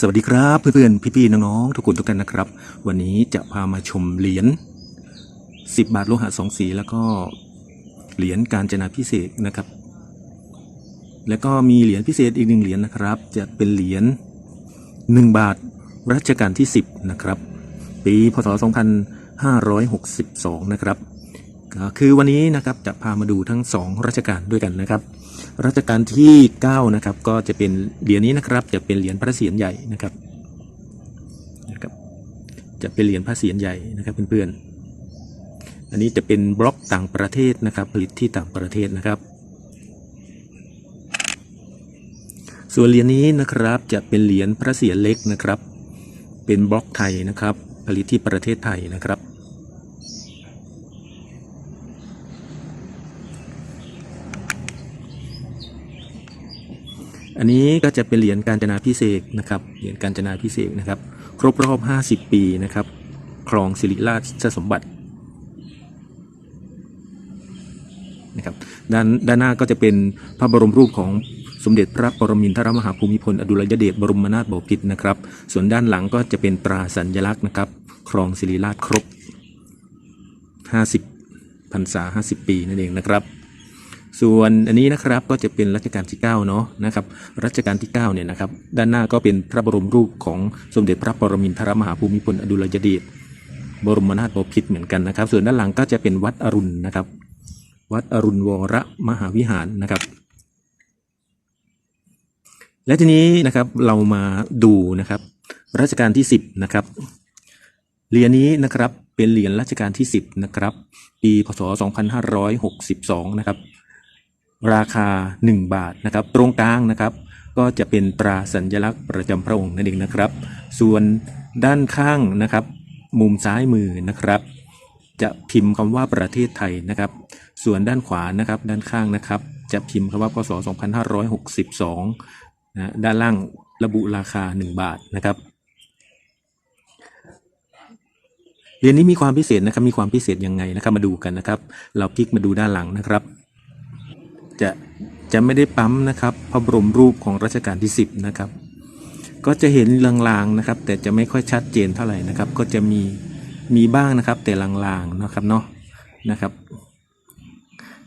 สวัสดีครับ เพื่อนๆ พี่ๆ น้องๆ ทุกคนทุกท่านนะครับ วันนี้จะพามาชมเหรียญ10 บาทโลหะสองสี แล้วก็เหรียญการจนาพิเศษนะครับ แล้วก็มีเหรียญพิเศษอีกหนึ่งเหรียญนะครับ จะเป็นเหรียญ1บาทรัชกาลที่ 10 นะครับ ปีพศ 2562 นะครับ คือวันนี้นะครับจะพามาดูทั้ง 2 รัชกาลด้วยกันนะครับ รัชกาลที่ 9 นะครับ ก็จะเป็นเหรียญนี้นะครับ จะเป็นเหรียญพระเศียรใหญ่นะครับนะครับ จะเป็นเหรียญพระเศียรใหญ่นะครับเพื่อนๆ อันนี้จะเป็นบล็อกต่างประเทศนะครับ ผลิตที่ต่างประเทศนะครับ ส่วนเหรียญนี้นะครับจะเป็นเหรียญพระเศียรเล็กนะครับ เป็นบล็อกไทยนะครับ ผลิตที่ประเทศไทยนะครับ อันนี้ก็จะเป็นเหรียญการจนาพิเศษนะครับ เหรียญการจนาพิเศษนะครับ ครบรอบ 50 ปีนะครับ ครองสิริราชสมบัตินะครับด้านด้านหน้าก็จะเป็นพระบรมรูปของสมเด็จพระปรมินทรมหาภูมิพลอดุลยเดชบรมนาถบพิตรนะครับ ส่วนด้านหลังก็จะเป็นตราสัญลักษณ์นะครับ ครองสิริราชครบ 50พรรษา 50 ปีนั่นเองนะครับ ส่วนอันนี้นะครับก็จะเป็นรัชกาลที่9เนาะนะครับรัชกาลที่9เนี่ยนะครับด้านหน้าก็เป็นพระบรมรูปของสมเด็จพระปรมินทรมหาภูมิพลอดุลยเดชบรมนาถบพิตรเหมือนกันนะครับ ส่วนด้านหลังก็จะเป็นวัดอรุณนะครับ วัดอรุณวรมหาวิหารนะครับ และทีนี้นะครับเรามาดูนะครับรัชกาลที่ 10นะครับเหรียญนี้นะครับเป็นเหรียญรัชกาลที่ 10นะครับปีพศ2562นะครับ ราคา 1 บาทนะครับ ตรงกลางนะครับ ก็จะเป็นตราสัญลักษณ์ประจำพระองค์นั่นเองนะครับ ส่วนด้านข้างนะครับ มุมซ้ายมือนะครับ จะพิมพ์คำว่าประเทศไทยนะครับ ส่วนด้านขวานะครับ ด้านข้างนะครับ จะพิมพ์คำว่าพศ 2562นะด้านล่างระบุราคา 1 บาทนะครับเหรียญนี้มีความพิเศษนะครับ มีความพิเศษยังไงนะครับ มาดูกันนะครับ เราพลิกมาดูด้านหลังนะครับ จะจะไม่ได้ปั๊มนะครับพระบรมรูปของรัชกาลที่ 10 นะครับ ก็จะเห็นลางๆนะครับ แต่จะไม่ค่อยชัดเจนเท่าไหร่นะครับ ก็จะมีมีบ้างนะครับ แต่ลางๆนะครับเนาะนะครับ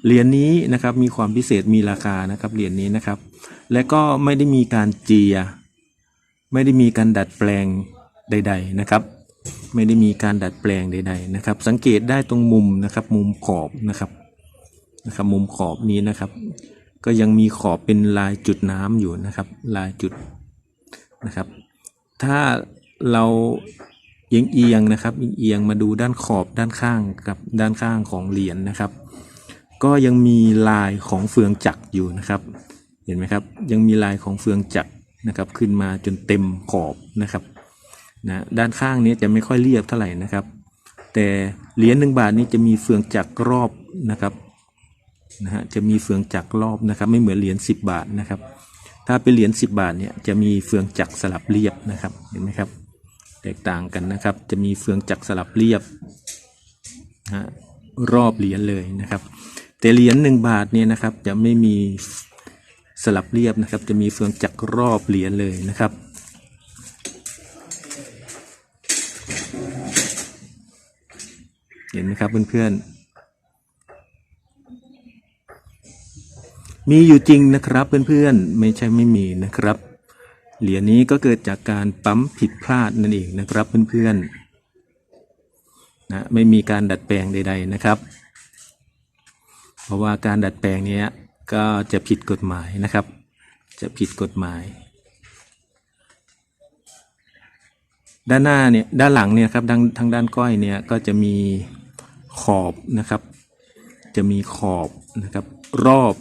เหรียญนี้นะครับมีความพิเศษมีราคานะครับเหรียญนี้นะครับ และก็ไม่ได้มีการเจีย ไม่ได้มีการดัดแปลงใด ๆนะครับ ไม่ได้มีการดัดแปลงใด ๆนะครับ สังเกตได้ตรงมุมนะครับ มุมขอบนะครับ นะครับมุมขอบนี้นะครับ ก็ยังมีขอบเป็นลายจุดน้ำอยู่นะครับ ลายจุดนะครับ ถ้าเราเอียงเอียงนะครับเอียงมาดูด้านขอบด้านข้างกับด้านข้างของเหรียญนะครับ ก็ยังมีลายของเฟืองจักรอยู่นะครับ เห็นไหมครับ ยังมีลายของเฟืองจักรนะครับ ขึ้นมาจนเต็มขอบนะครับนะด้านข้างนี้จะไม่ค่อยเรียบเท่าไหร่นะครับ แต่เหรียญหนึ่งบาทนี้จะมีเฟืองจักรรอบนะครับ นะฮะจะมีเฟืองจักรรอบนะครับ ไม่เหมือนเหรียญ10 บาทนะครับ ถ้าเป็นเหรียญ10 บาทเนี่ยจะมีเฟืองจักรสลับเรียบนะครับเห็นไหมครับ แตกต่างกันนะครับ จะมีเฟืองจักรสลับเรียบนะรอบเหรียญเลยนะครับ แต่เหรียญหนึ่งบาทเนี่ยนะครับจะไม่มีสลับเรียบนะครับ จะมีเฟืองจักรรอบเหรียญเลยนะครับเห็นไหมครับเพื่อนๆ มีอยู่จริงนะครับเพื่อนๆไม่ใช่ไม่มีนะครับ เหรียญนี้ก็เกิดจากการปั๊มผิดพลาดนั่นเองนะครับเพื่อนๆนะไม่มีการดัดแปลงใด ๆนะครับ เพราะว่าการดัดแปลงนี้ก็จะผิดกฎหมายนะครับ จะผิดกฎหมาย ด้านหน้าเนี่ยด้านหลังเนี่ยครับทางทางด้านก้อยเนี่ยก็จะมีขอบนะครับ จะมีขอบนะครับรอบ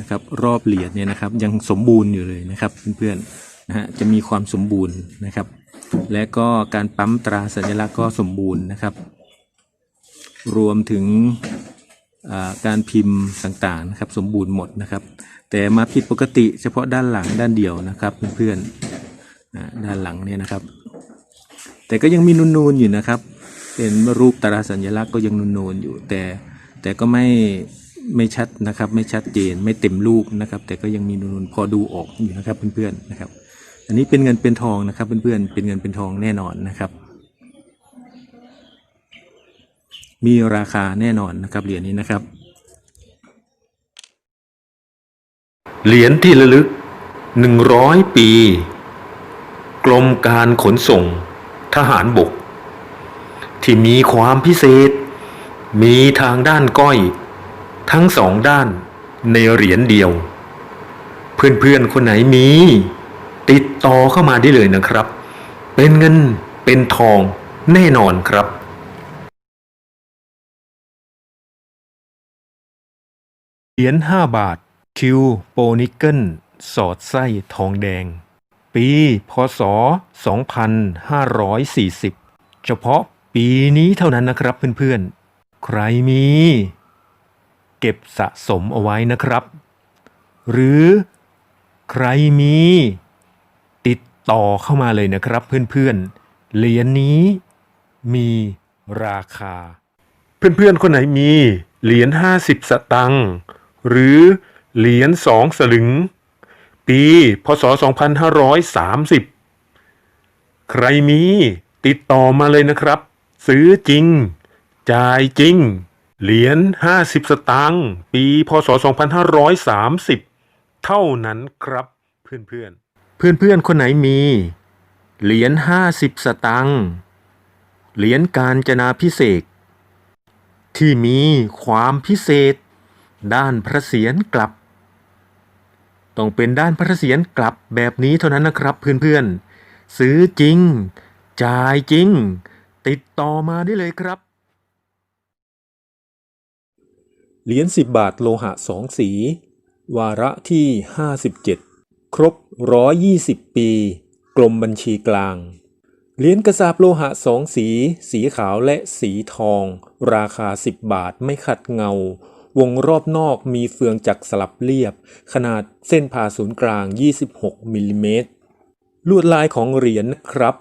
นะครับรอบเหรียญเนี่ยนะครับยังสมบูรณ์อยู่เลยนะครับเพื่อนๆนะฮะจะมีความสมบูรณ์นะครับ และก็การปั๊มตราสัญลักษณ์ก็สมบูรณ์นะครับ รวมถึงการพิมพ์ต่างๆนะครับสมบูรณ์หมดนะครับ แต่มาผิดปกติเฉพาะด้านหลังด้านเดียวนะครับเพื่อนๆด้านหลังเนี่ยนะครับ แต่ก็ยังมีนูนๆอยู่นะครับเป็นรูปตราสัญลักษณ์ก็ยังนูนๆอยู่แต่แต่ก็ไม่ ไม่ชัดนะครับ ไม่ชัดเจนไม่เต็มรูปนะครับ แต่ก็ยังมีนูนๆพอดูออกอยู่นะครับเพื่อนๆนะครับ อันนี้เป็นเงินเป็นทองนะครับ เพื่อนๆเป็นเงินเป็นทองแน่นอนนะครับ มีราคาแน่นอนนะครับเหรียญนี้นะครับ เหรียญที่ระลึก100ปี กรมการขนส่ง ทหารบก ที่มีความพิเศษ มีทางด้านก้อย ทั้งสองด้านในเหรียญเดียว เพื่อนๆคนไหนมี ติดต่อเข้ามาได้เลยนะครับ เป็นเงินเป็นทองแน่นอนครับเหรียญ5บาท คิวโปนิกเกิลสอดไส้ทองแดง ปี พศ 2540 เฉพาะปีนี้เท่านั้นนะครับเพื่อนๆ ใครมี เก็บสะสมเอาไว้นะครับ หรือใครมีติดต่อเข้ามาเลยนะครับเพื่อนๆ เหรียญนี้มีราคา เพื่อนๆ คนไหนมีเหรียญห้าสิบสตังค์หรือเหรียญสองสลึง ปีพศ 2530 ใครมีติดต่อมาเลยนะครับ ซื้อจริง จ่ายจริง เหรียญ 50 สตางค์ ปี พศ 2530 เท่านั้นครับเพื่อนเพื่อนๆคนไหนมี เหรียญห้าสิบสตังค์ เหรียญการจนาพิเศษ ที่มีความพิเศษ ด้านพระเศียรกลับ ต้องเป็นด้านพระเศียรกลับแบบนี้เท่านั้นนะครับเพื่อนๆซื้อจริง จ่ายจริง ติดต่อมาได้เลยครับ เหรียญ10 บาทโลหะสองสี วาระที่ 57 ครบ 120 ปี กรมบัญชีกลาง เหรียญกระสาบโลหะสองสี สีขาวและสีทอง ราคา 10 บาทไม่ขัดเงา วงรอบนอกมีเฟืองจักรสลับเรียบ ขนาดเส้นผ่าศูนย์กลาง 26มิลลิเมตร ลวดลายของเหรียญนะครับ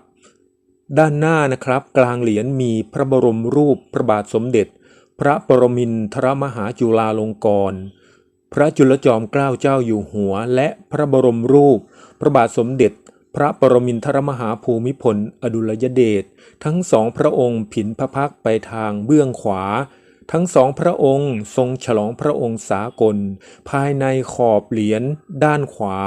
ด้านหน้านะครับ กลางเหรียญมีพระบรมรูปพระบาทสมเด็จ พระปรมินทรมหาจุฬาลงกรณ์พระจุลจอมเกล้าเจ้าอยู่หัว และพระบรมรูป พระบาทสมเด็จ พระปรมินทรมหาภูมิพล อดุลยเดชทั้งสองพระองค์ผินพระพักไปทางเบื้องขวา ทั้งสองพระองค์ทรงฉลองพระองค์สากล ภายในขอบเหรียญด้านขวา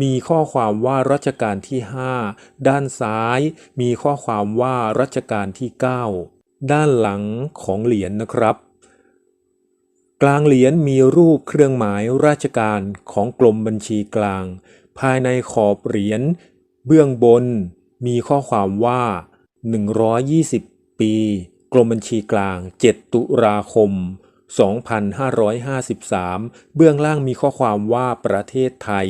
มีข้อความว่ารัชกาลที่ 5 ด้านซ้าย มีข้อความว่ารัชกาลที่ 9 ด้านหลังของเหรียญนะครับ กลางเหรียญมีรูปเครื่องหมายราชการของกรมบัญชีกลาง ภายในขอบเหรียญเบื้องบนมีข้อความว่า 120 ปี กรมบัญชีกลาง 7 ตุลาคม 2553 เบื้องล่างมีข้อความว่าประเทศไทย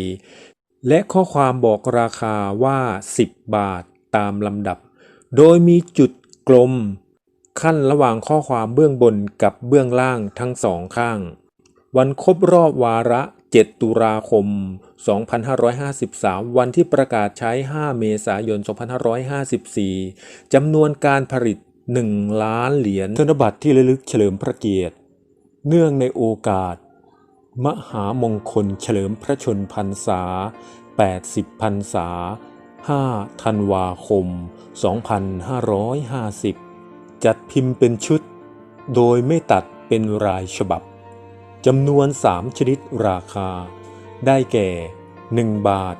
และข้อความบอกราคาว่า 10 บาทตามลำดับ โดยมีจุดกลม ขั้นระหว่างข้อความเบื้องบนกับเบื้องล่างทั้งสองข้าง วันครบรอบวาระ 7 ตุลาคม 2553 วันที่ประกาศใช้ 5 เมษายน 2554 จำนวนการผลิต 1 ล้านเหรียญธนบัตรที่ระลึกเฉลิมพระเกียรติ เนื่องในโอกาส มหามงคลเฉลิมพระชนพรรษา 80 พรรษา 5 ธันวาคม 2550 จัดพิมพ์เป็นชุด โดยไม่ตัดเป็นรายฉบับจำนวน3ชนิดราคา ได้แก่ 1 บาท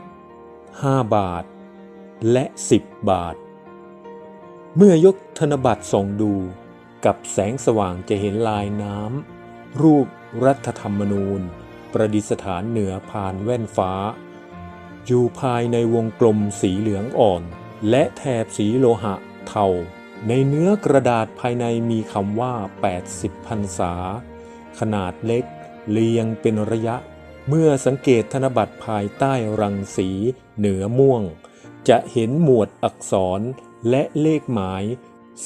5 บาท และ 10 บาท เมื่อยกธนบัตรส่องดูกับแสงสว่างจะเห็นลายน้ำ รูปรัฐธรรมนูญ ประดิษฐานเหนือพานแว่นฟ้า อยู่ภายในวงกลมสีเหลืองอ่อน และแถบสีโลหะเทา ในเนื้อกระดาษภายในมีคำว่า 80พรรษา ขนาดเล็ก เรียงเป็นระยะ เมื่อสังเกตธนบัตรภายใต้รังสี เหนือม่วง จะเห็นหมวดอักษรและเลขหมาย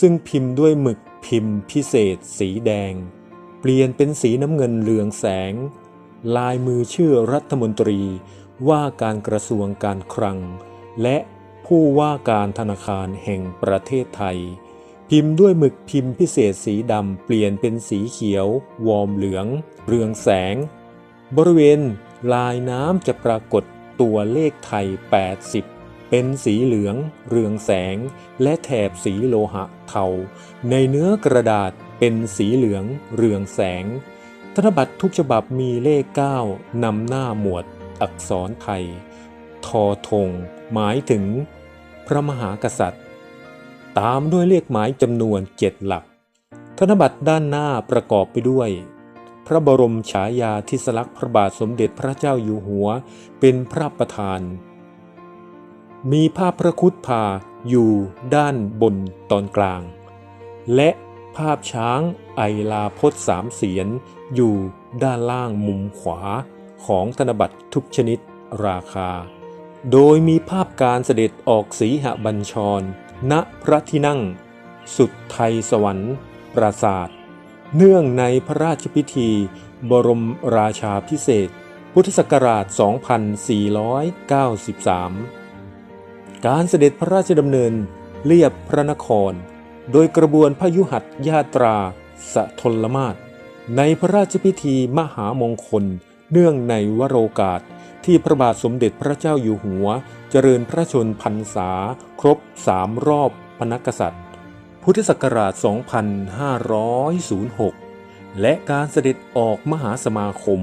ซึ่งพิมพ์ด้วยหมึกพิมพ์พิเศษสีแดง เปลี่ยนเป็นสีน้ำเงินเหลืองแสง ลายมือชื่อรัฐมนตรีว่าการกระทรวงการคลัง และ ผู้ว่าการธนาคารแห่งประเทศไทย พิมพ์ด้วยหมึกพิมพ์พิเศษสีดำเปลี่ยนเป็นสีเขียว วอร์มเหลือง เรืองแสง บริเวณลายน้ำจะปรากฏตัวเลขไทย 80 เป็นสีเหลือง เรืองแสง และแถบสีโลหะเทา ในเนื้อกระดาษเป็นสีเหลือง เรืองแสง ธนบัตรทุกฉบับมีเลข 9นำหน้าหมวด อักษรไทย ทอธงหมายถึง พระมหากษัตริย์ ตามด้วยเลขหมายจำนวนเจ็ดหลัก ธนบัตรด้านหน้าประกอบไปด้วย พระบรมฉายาธิสลักษณ์พระบาทสมเด็จพระเจ้าอยู่หัวเป็นพระประธาน มีภาพพระครุฑพาอยู่ด้านบนตอนกลาง และภาพช้างไอลาพจน์สามเสียนอยู่ด้านล่างมุมขวาของธนบัตรทุกชนิดราคา โดยมีภาพการเสด็จออกสีหบัญชร ณพระที่นั่ง สุดไทยสวรรค์ปราศาสตร์เนื่องในพระราชพิธี บรมราชาพิเศษ พุทธศักราช 2493 การเสด็จพระราชดำเนินเลียบพระนคร โดยกระบวนพยุหัตยาตราสะทลมาศในพระราชพิธีมหามงคล เนื่องในวโรกาส ที่พระบาทสมเด็จพระเจ้าอยู่หัว เจริญพระชนพรรษา ครบสามรอบพนักกษัตริย์ พุทธศักราช 2506 และการเสด็จออกมหาสมาคม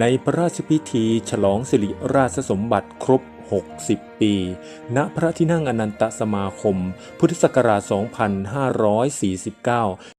ในพระราชพิธีฉลองสิริราชสมบัติครบ 60 ปี ณ พระที่นั่งอนันตสมาคม พุทธศักราช 2549